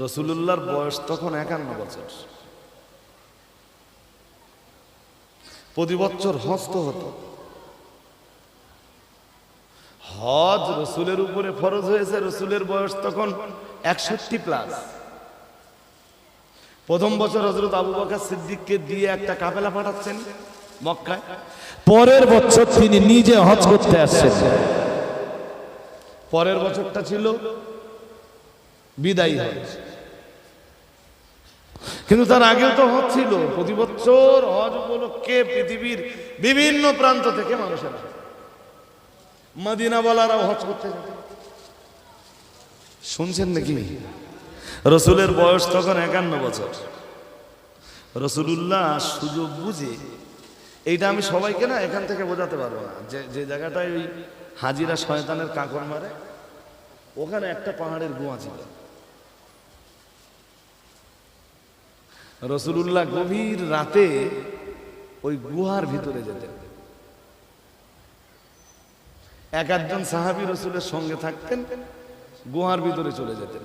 রসুলুল্লাহর বয়স তখন একান্ন বছর। প্রতি বছর হস্ত হতো। হজ রসুলের উপরে ফরজ হয়েছে, রসুলের বয়স তখন একষট্টি প্লাস। প্রথম বছর হজরত আবু বকর সিদ্দিককে দিয়ে একটা কাফেলা পাঠাচ্ছেন মক্কায়। পরের বছর তিনি নিজে হজ করতে আসছেন। পরের বছরটা ছিল বিদায়ী হজ কিন্তু তার আগেও তো হজ ছিল। প্রতি বছর হজ উপলক্ষে পৃথিবীর বিভিন্ন প্রান্ত থেকে মানুষের আসে মদিনা বলারাও হজ করতে যেত। শুনছেন নাকি? রসুলের বয়স তখন একান্ন বছর। রসুলুল্লাহ সুযোগ বুঝে এইটা আমি সবাইকে না এখান থেকে বোঝাতে পারব না। যে যে জায়গাটায় ওই হাজিরা শয়তানের কাঁকড় মারে ওখানে একটা পাহাড়ের গুঁয়া ছিল। রসুলুল্লাহ গভীর রাতে ওই গুহার ভিতরে যেতেন। এক একজন সাহাবি রসুলের সঙ্গে থাকতেন, গুহার ভিতরে চলে যেতেন,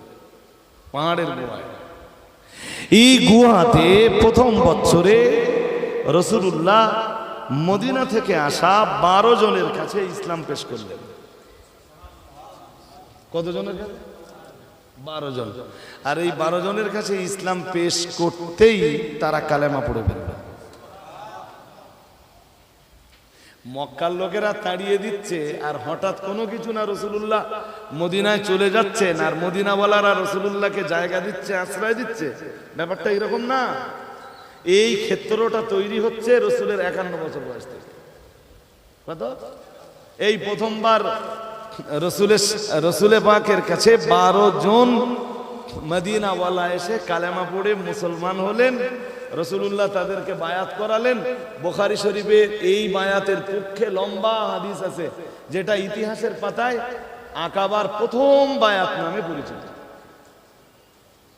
পাহাড়ের গুহায়। এই গুহাতে প্রথম বছরে রসুলুল্লাহ মদিনা থেকে আসা বারো জনের কাছে ইসলাম পেশ করলেন। কতজনের কাছে? বারো জন। আর এই বারো জনের কাছে ইসলাম পেশ করতেই তারা কালেমা পড়ে ফেলবে। মক্কার লোকেরা তাড়িয়ে দিচ্ছে, আর হঠাৎ কোনো কিছু না রসুলুল্লাহ মদিনায় চলে যাচ্ছেন আর মদিনা মদিনাওয়ালারা রসুলুল্লাহকে জায়গা দিচ্ছে, আশ্রয় দিচ্ছে। ব্যাপারটা এরকম না। এই ক্ষেত্রটা তৈরি হচ্ছে রসুলের একান্ন বছর বয়স থেকে। এই প্রথমবার রসুলের রসুলে পাকের কাছে বারো জন মদিনাওয়ালা এসে কালেমা পড়ে মুসলমান হলেন। রসুলুল্লাহ তাদেরকে বায়াত করালেন। বোখারি শরীফে এই বায়াতের পক্ষে লম্বা হাদিস আছে, যেটা ইতিহাসের পাতায় আকাবার প্রথম বায়াত নামে পরিচিত।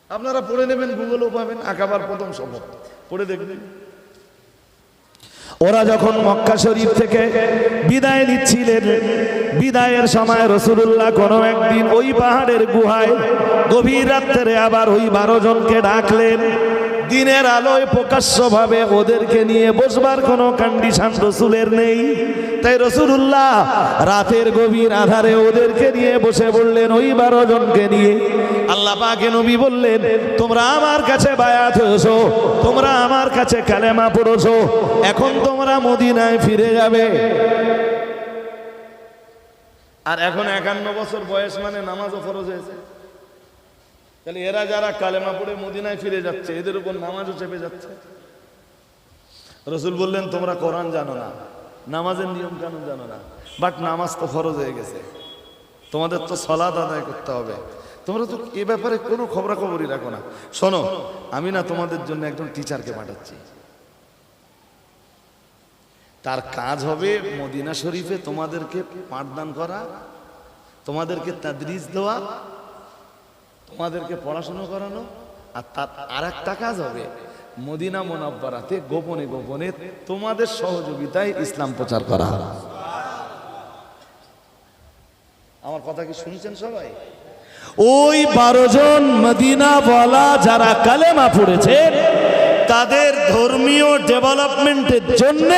আপনারা পড়ে নেবেন গুগলও পাবেন, আকাবার প্রথম শপথ পড়ে দেখবেন। ওরা যখন মক্কা শরীফ থেকে বিদায় নিচ্ছিলেন, বিদায়ের সময় রসুল্লাহ কোনো একদিন ওই পাহাড়ের গুহায় গভীর রাত্রে আবার ওই বারো জনকে ডাকলেন। দিনের আলোয় প্রকাশ্যভাবে ওদেরকে নিয়ে বসবার কোনো কন্ডিশন রসুলের নেই। তাই রসুল্লাহ রাতের গভীর আধারে ওদেরকে নিয়ে বসে বললেন, ওই বারো জনকে নিয়ে। আল্লাহ পাকে নবী বললেন, তোমরা আমার কাছে বায়াত হয়েছো, তোমরা আমার কাছে কালেমা পড়েছো, এখন তোমরা মদিনায় ফিরে যাবে। আর এখন একান্ন বছর বয়স মানে নামাজও ফরজ হয়েছে। তাহলে এরা যারা কালেমা পড়ে মদিনায় ফিরে যাচ্ছে, এদের উপর নামাজও চেপে যাচ্ছে। রসুল বললেন, তোমরা কোরআন জানো না, নামাজের নিয়ম কানুন জানো না বাট নামাজ তো ফরজ হয়ে গেছে। তোমাদের তো সলাদ আদায় করতে হবে। তোমরা তো এ ব্যাপারে কোনো খবরাখবরই রাখো না। শোনো, আমি না তোমাদের জন্য একজন টিচারকে পাঠাচ্ছি। তার কাজ হবে মদিনা শরীফে তোমাদেরকে পাঠদান করা, তোমাদেরকে তাদরিজ দেওয়া তোমাদেরকে পড়াশোনা করানো, আর তার আর একটা কাজ হবে। মদিনা মোনাব্বারাতে গোপনে গোপনে তোমাদের সহযোগিতায় ইসলাম প্রচার করা আমার কথা কি শুনছেন সবাই? ওই বারো জন মদিনা বলা যারা কালেমা পড়েছে, তাদের ধর্মীয় ডেভেলপমেন্টের জন্য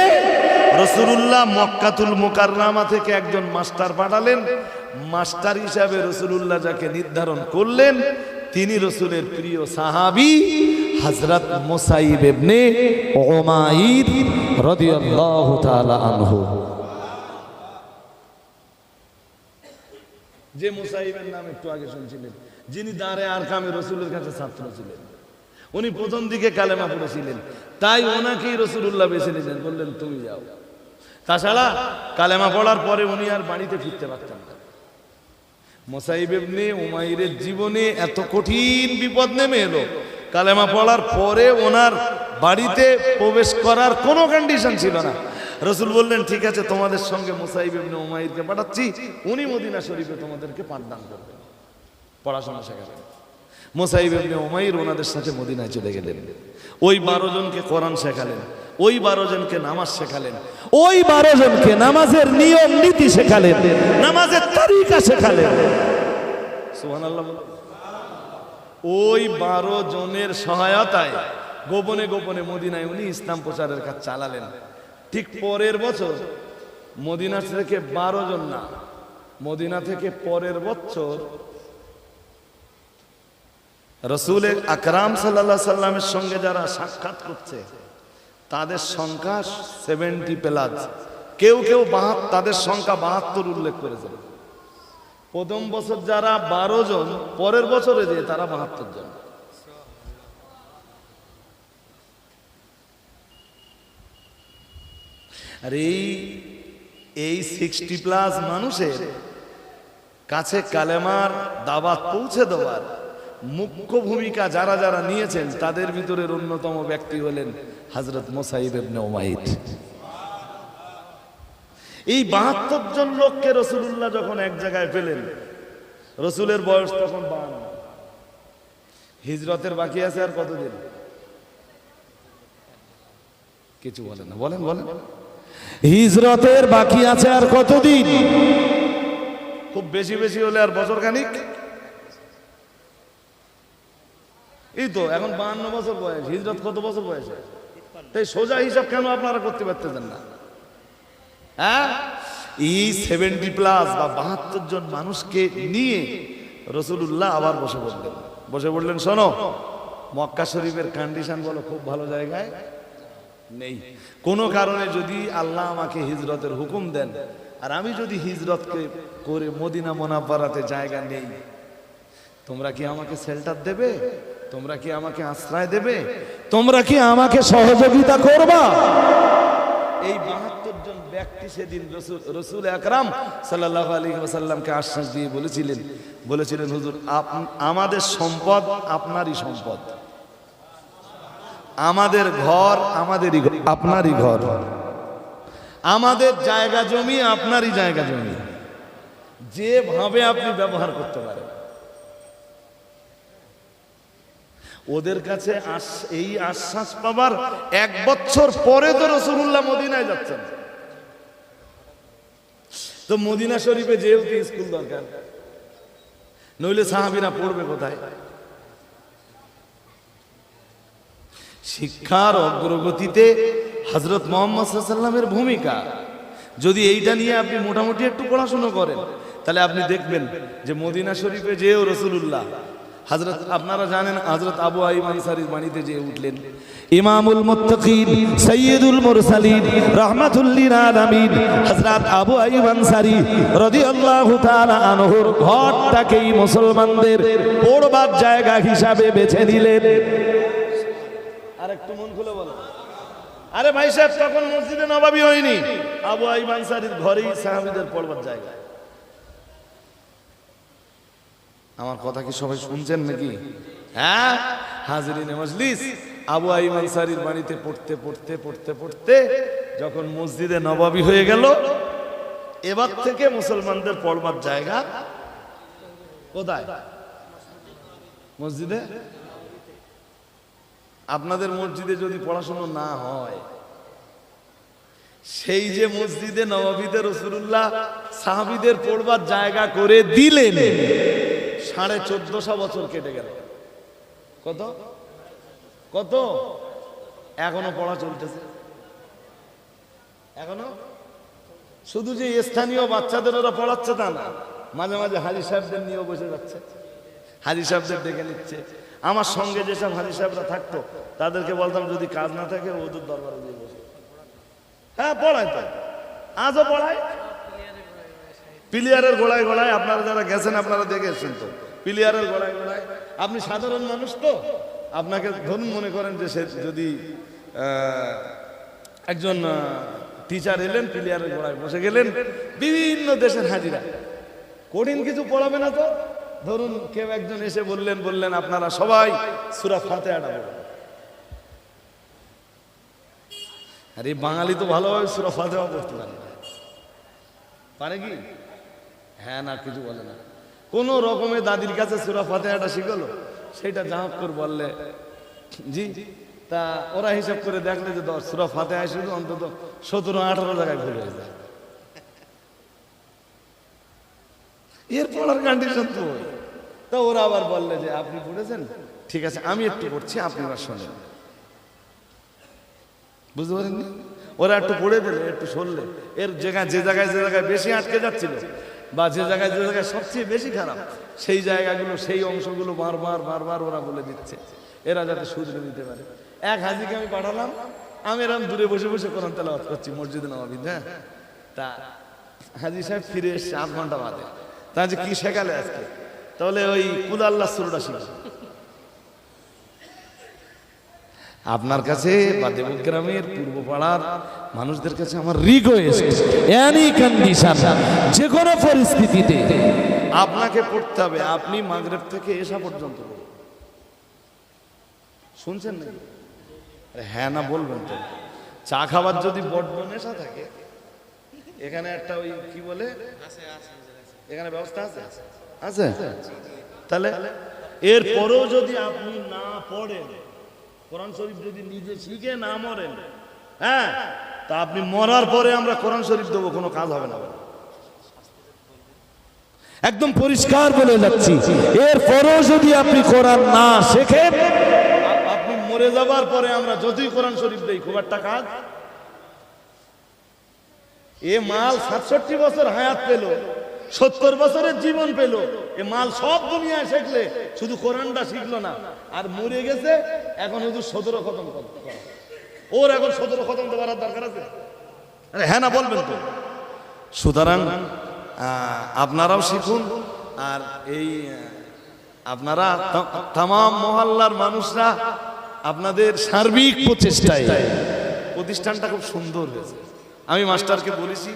রসুলুল্লাহ মক্কাতুল মুকাররামা থেকে একজন মাস্টার পাঠালেন। মাস্টার হিসাবে রসুলুল্লাহ যাকে নির্ধারণ করলেন, তিনি রসুলের প্রিয় সাহাবি হযরত মুসাইব যে মুসাইবের নাম একটু আগে শুনছিলেন, যিনি দাঁড়ে আর কামে রসুলের কাছে ছাত্র ছিলেন। উনি প্রথম দিকে কালেমা পড়েছিলেন। তাই ওনাকেই রসুলুল্লাহ বেছে নিলেন, বললেন, তুমি যাও। তাছাড়া কালেমা পড়ার পরে উনি আর বাড়িতে ফিরতে পারতেন না। মোসাইব ইবনে উমাইরের জীবনে এত কঠিন বিপদ নেমে এলো। কালেমা পড়ার পরে ওনার বাড়িতে প্রবেশ করার কোনো কন্ডিশন ছিল না। রসুল বললেন, ঠিক আছে, তোমাদের সঙ্গে মোসাইব ইবনে উমাইরকে পাঠাচ্ছি। উনি মদিনা শরীফে তোমাদেরকে পাঠদান করবেন পড়াশোনা শেখাবেন মোসাইব ইবনে উমাইর ওনাদের সাথে মদিনায় চলে গেলেন। ওই বারো জনকে কোরআন শেখালেন। ওই বারো জনকে নামাজ শেখালেন। ওই বারো জনকে নামাজের নিয়ম নীতি শেখালেন। নামাজের তারিকা শেখালেন। ওই বারো জনের সহায়তায় গোপনে গোপনে মদিনায় উনি ইসলাম প্রচারের কাজ চালালেন। ঠিক পরের বছর মদিনা থেকে বারো জন না মদিনা থেকে পরের বছর রসুলের আকরাম সাল্লাহ সাল্লামের সঙ্গে যারা সাক্ষাৎ করছে তাদের সংখ্যা সেভেন্টি প্লাস কেউ কেউ তাদের সংখ্যা বাহাত্তর উল্লেখ করেছে। প্রথম বছর যারা বারো জন, পরের বছরে যে তারা বাহাত্তর জন। আর এই এই সিক্সটি প্লাস মানুষের কাছে কালেমার দাবাত পৌঁছে দেওয়ার মুখ্য ভূমিকা যারা যারা নিয়েছেন, তাদের ভিতরের অন্যতম ব্যক্তি হলেন হজরত মোসাইব ইবনে উমাইদ। এই বাহাত্তর জন লোককে রসুল্লাহ যখন এক জায়গায় পেলেন, রসুলের বয়স তখন বাহান্ন। হিজরতের বাকি আছে আর কতদিন? কিছু বলেন না, বলেন বলেন। হিজরতের বাকি আছে আর কতদিন? খুব বেশি বেশি হলে আর বছর খানিক এই তো, এখন বাহান্ন বছর বয়স, হিজরত কত বছর বয়সে? তাই সোজা হিসাব কেন আপনারা করতে পারতেছেন না? হ্যাঁ? এই সেভেন্টি প্লাস বা বাহাত্তর জন মানুষকে নিয়ে রসুল্লাহ আবার বসে পড়লেন। বসে পড়লেন, শোনো, মক্কা শরীফের কন্ডিশন বলো, খুব ভালো জায়গায়? নেই। কোনো কারণে যদি আল্লাহ আমাকে হিজরতের হুকুম দেন, আর আমি যদি হিজরতকে করে মদিনা মোনাব্বারাতে জায়গা নেই, তোমরা কি আমাকে শেল্টার দেবে? তোমরা কি আমাকে আশ্রয় দেবে? তোমরা কি আমাকে সহযোগিতা করবা? এই বাহাত্তর জন ব্যক্তি সেদিন রসুল আকরাম সাল্লাহ আলী সাল্লামকে আশ্বাস দিয়ে বলেছিলেন বলেছিলেন, হুজুর আমাদের সম্পদ আপনারই সম্পদ। আমাদের ঘর আমাদেরই আপনারই ঘর। আমাদের জায়গা জমি আপনারই জায়গা জমি। যেভাবে আপনি ব্যবহার করতে পারেন। ওদের কাছে এই আশ্বাস পাবার এক বছর পরে তো রসুল্লাহ মদিনায় যাচ্ছেন। তো মদিনা শরীফে যেহেতু স্কুল দরকার? নইলে সাহাবিরা পড়বে কোথায়? শিক্ষার অগ্রগতিতে হজরত মোহাম্মদ সাল্লামের ভূমিকা। যদি এইটা নিয়ে আপনি মোটামুটি একটু পড়াশুনো করেন, তাহলে আপনি দেখবেন যে মদিনা শরীফে যেও রসুল্লাহ হজরত আপনারা জানেন হজরত আবু আইব আনসারির বাণীতে যে উঠলেন। ইমামুল মুত্তাকিন সাইয়্যিদুল মুরসালিন রাহমাতুল লিল আলামিন। হযরত আবু আইয়ুব আনসারী রাদিয়াল্লাহু তাআলা আনহুর ঘরটাকেই মুসলমানদের পড়বার জায়গা হিসাবে বেছে নিলেন। আর একটু মন খুলে বলো। আরে ভাই সাহেব তখন মসজিদে নবাবি হয়নি। আবু আইব আনসারির ঘরেই সাহাবিদের পড়বার জায়গা। আমার কথা কি সবাই শুনছেন নাকি? হ্যাঁ? হাজরিনে মজলিস আবু আইব আনসারির বাড়িতে পড়তে পড়তে পড়তে পড়তে যখন মসজিদে নবাবি হয়ে গেল এবার থেকে মুসলমানদের পড়বার জায়গা কোথায়? মসজিদে? আপনাদের মসজিদে যদি পড়াশোনা না হয় সেই যে মসজিদে নবাবিতে রসুল্লাহ সাহাবিদের পড়বার জায়গা করে দিলেন সাড়ে চোদ্দশো বছর কেটে গেল। কত? কত? এখনও পড়া চলতেছে। এখনও? শুধু যে স্থানীয় বাচ্চাদের ওরা পড়াচ্ছে তা না, মাঝে মাঝে হাজি সাহেবদের নিয়েও বসে যাচ্ছে। হাজি সাহেবদের ডেকে নিচ্ছে। আমার সঙ্গে যেসব হাজি সাহেবরা থাকতো, তাদেরকে বলতাম, যদি কাজ না থাকে, ওদের দরবারে দিয়ে বসে। হ্যাঁ পড়ায় তো। আজও পড়ায়? পিলিয়ারের গোড়ায় গোড়ায় আপনারা যারা গেছেন, আপনারা দেখে এসছেন তো। পিলিয়ারের গোড়ায় গোড়ায়। আপনি সাধারণ মানুষ তো? আপনাকে ধরুন মনে করেন যে সে যদি একজন টিচার এলেন, পিলিয়ারের গোড়ায় বসে গেলেন, বিভিন্ন দেশের হাজিরা। কঠিন কিছু পড়াবে না তো? ধরুন কেউ একজন এসে বললেন বললেন, আপনারা সবাই সুরা ফাতে আটা আর বাঙালি তো ভালোভাবে সুরা না। পারে কি? হ্যাঁ না, কিছু বলে না। কোন রকমে দাদির কাছে সুরা ফাতেহাটা শিখলো? সেটা জাহাজ করে বললে, জি, তা ওরা হিসাব করে দেখলে যে দশ, সুরা ফাতেহা শুধু অন্তত সতেরো, আঠারো জায়গায় ভুল যায়। এর পড়ার কন্ডিশন তো তা ওরা আবার বললে যে, আপনি পড়েছেন? ঠিক আছে, আমি একটু পড়ছি আপনি এবার শোনেন। বুঝতে পারেননি? ওরা একটু পড়ে দিলে, একটু শুনলে। এর জায়গায়, যে জায়গায় যে জায়গায় বেশি আটকে যাচ্ছিল বা যে জায়গায় যে জায়গায় সবচেয়ে বেশি খারাপ, সেই জায়গাগুলো, সেই অংশগুলো বারবার বারবার ওরা বলে দিচ্ছে। এরা যাতে শুধরে দিতে পারে। এক হাজিকে আমি পাঠালাম, আমি এরকম দূরে বসে বসে কোরআন তেলাওয়াত করছি, মসজিদে নবাবিদ হ্যাঁ? তা হাজি সাহেব ফিরে এসছে আধ ঘণ্টা বাদে। তা কি শেখালে আজকে? তাহলে ওই কুল আল্লাহ সুরটা শিখছে। আপনার কাছে বা দেবগ্রামের পূর্ব পাড়ার মানুষদের কাছে আমার রিকোয়েস্ট এনি কন্ডিশন কোনো পরিস্থিতিতে আপনাকে পড়তে হবে। আপনি মাগরেব থেকে এসা পর্যন্ত শুনছেন নাকি? হ্যাঁ না, বলবেন তো। চা খাবার যদি বড্ড নেশা থাকে, এখানে একটা ওই কি বলে? এখানে ব্যবস্থা আছে? আছে? তাহলে এরপরেও যদি আপনি না পড়েন কোরআন শরীফ যদি নিজে শিখে না মরেন হ্যাঁ তা আপনি মরার পরে আমরা কোরআন শরীফ দেবো কোনো কাজ হবে না। একদম পরিষ্কার বলে যাচ্ছি। এরপরও যদি আপনি কোরআন না শেখেন আপনি মরে যাবার পরে আমরা যতই কোরআন শরীফ দেই খুব একটা কাজ। এ মাল সাতষট্টি বছর হায়াত পেল সত্তর বছরের জীবন পেল এ মাল সব দুনিয়ায় শিখলে শুধু কোরআনটা শিখলো না। আর মরে গেছে, এখন শুধু সতেরো খতম। ওর এখন সতেরো খতম দেওয়ার দরকার আছে? আরে হ্যাঁ না, বলবেন তো। সুতরাং আপনারাও শিখুন, আর এই আপনারা তাম মহল্লার মানুষরা আপনাদের সার্বিক প্রচেষ্টায় প্রতিষ্ঠানটা খুব সুন্দর হয়েছে। আমি মাস্টারকে বলেছি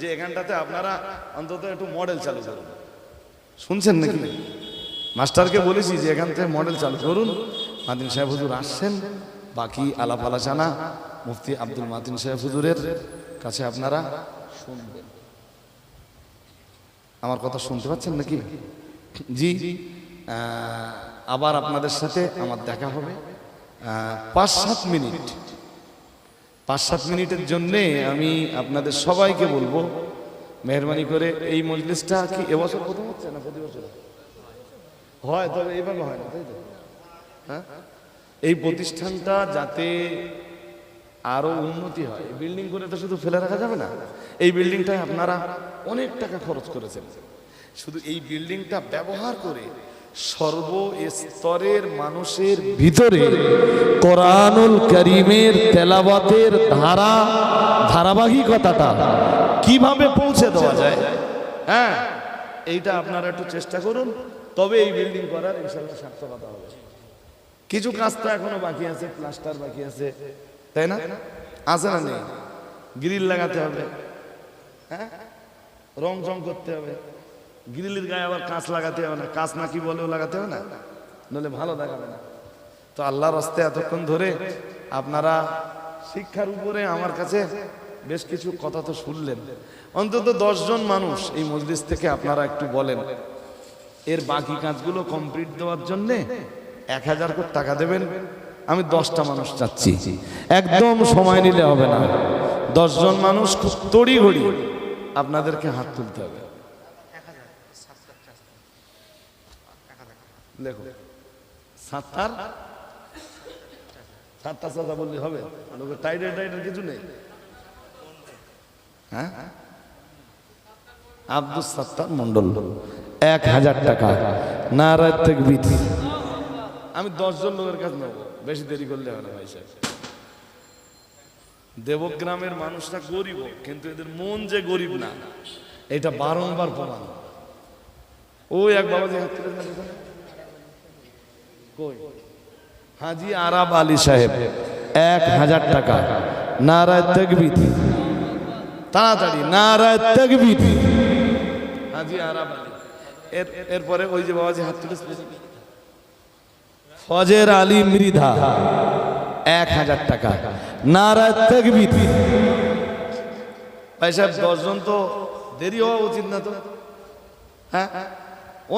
যে এখানটাতে আপনারা অন্তত একটু মডেল চালু করুন। শুনছেন নাকি? মাস্টারকে বলেছি যে এখান থেকে মডেল চালু করুন। মাদিন সাহেব হুজুর আসছেন। বাকি আলাপ আলোচনা মুফতি আব্দুল মাতিন সাহেব হুজুরের কাছে আপনারা শুনবেন। আমার কথা শুনতে পাচ্ছেন নাকি? জি আবার আপনাদের সাথে আমার দেখা হবে। পাঁচ সাত মিনিট। পাঁচ সাত মিনিটের জন্যে আমি আপনাদের সবাইকে বলব মেহরবানি করে এই মজলিসটা কি এবছর প্রথম হচ্ছে না প্রতি বছর? হয় তবে এইভাবে হয় না তাই তো? হ্যাঁ? এই প্রতিষ্ঠানটা যাতে আরও উন্নতি হয় বিল্ডিং করে তো শুধু ফেলে রাখা যাবে না এই বিল্ডিংটায় আপনারা অনেক টাকা খরচ করেছেন। শুধু এই বিল্ডিংটা ব্যবহার করে সর্ব স্তরের মানুষের ভিতরে কোরআনুল করিমের তেলাওয়াতের ধারা ধারাবাহিকতাটা কীভাবে পৌঁছে দেওয়া যায়? হ্যাঁ এইটা আপনারা একটু চেষ্টা করুন। তবে এই বিল্ডিং করার ইনশাল্লাহ সার্থকতা হবে। কিছু কাজ তো এখনও বাকি আছে প্লাস্টার বাকি আছে তাই না? আছে না নেই? গ্রিল লাগাতে হবে। হ্যাঁ? রং চং করতে হবে। গ্রিলের গায়ে আবার কাঁচ লাগাতে হবে না। কাঁচ না কি বলেও লাগাতে হবে না? নলে ভালো দেখাবে না। তো আল্লাহর রাস্তে এতক্ষণ ধরে আপনারা শিক্ষার উপরে আমার কাছে বেশ কিছু কথা তো শুনলেন। অন্তত দশজন মানুষ এই মজলিস থেকে আপনারা একটু বলেন, এর বাকি কাজগুলো কমপ্লিট দেওয়ার জন্যে এক হাজার করে টাকা দেবেন? আমি দশটা মানুষ চাচ্ছি। একদম সময় নিলে হবে না। দশজন মানুষ খুব তড়ি ঘড়ি আপনাদেরকে হাত তুলতে হবে। সাতটার? সাতটা সাতটা বললে হবে? টাইটের টাইটের কিছু নেই। হ্যাঁ? আব্দুল সাত্তার মন্ডল এক হাজার টাকা নারায় তেকবির আমি দশজন লোকের কাছে নেব বেশি দেরি করলে হবে না ভাই দেবগ্রামের মানুষরা গরিব কিন্তু এদের মন যে গরিব না এটা বারংবার প্রমাণ। ওই এক ওখানে। কই? হাজি আরাব আলী সাহেব এক হাজার টাকা নারায় তেকবির তাড়াতাড়ি, নারায় তেকবির। হাজি আরাব আলী। এর, এরপরে ওই যে বাবাজি হাত তুলে ফজের আলী মৃধা, এক হাজার টাকা। নারায় তেকবির। ভাই সাহেব, দশজন তো দেরি হওয়া উচিত না তো। হ্যাঁ?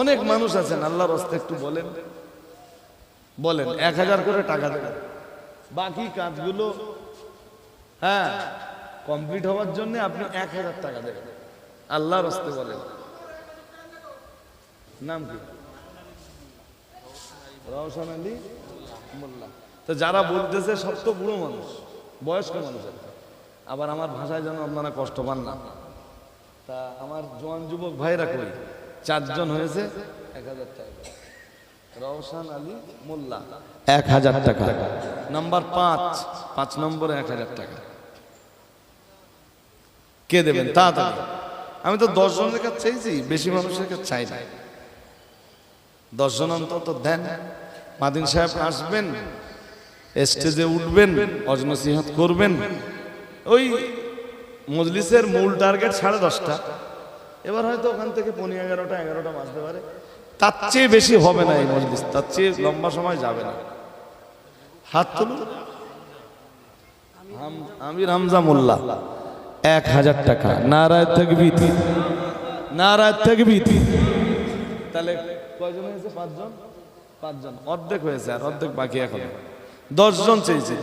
অনেক মানুষ আছেন, আল্লাহর রাস্তায় একটু বলেন। বলেন, এক হাজার করে টাকা দেবেন বাকি কাজগুলো হ্যাঁ কমপ্লিট হওয়ার জন্য আপনি এক হাজার টাকা দেবেন আল্লাহ রাস্তে বলেন। নাম কি? রওশন আলী মোল্লা। তো যারা বলতেছে সব তো বুড়ো মানুষ বয়স্ক মানুষ আবার আমার ভাষায় যেন আপনারা কষ্ট পান না। তা আমার জোয়ান যুবক ভাইরা কই? চারজন হয়েছে এক হাজার টাকা। রওশন আলী মোল্লা। এক হাজার টাকা। নাম্বার পাঁচ পাঁচ নম্বরে এক হাজার টাকা। কে দেবেন? তাড়াতাড়ি আমি তো দশ জনের কাছে চাইছি বেশি মানুষের কাছে চাই না। দশজন অন্তত দেন। মাদিন সাহেব আসবেন। স্টেজে উঠবেন। অজনসিহাত করবেন। ওই মজলিসের মূল টার্গেট সাড়ে দশটা। এবার হয়তো ওখান থেকে পনেরো এগারোটা এগারোটা বাজতে পারে। তার চেয়ে বেশি হবে না এই মজলিস। তার চেয়ে লম্বা সময় যাবে না। হাত তুলুন। আমি আমির হামজা মোল্লা এক হাজার টাকা। নারায় থাকবি নারায় থাকবি তাহলে কয়জন হয়েছে? পাঁচজন? পাঁচজন। অর্ধেক হয়েছে আর অর্ধেক বাকি এখন। দশজন চেয়েছে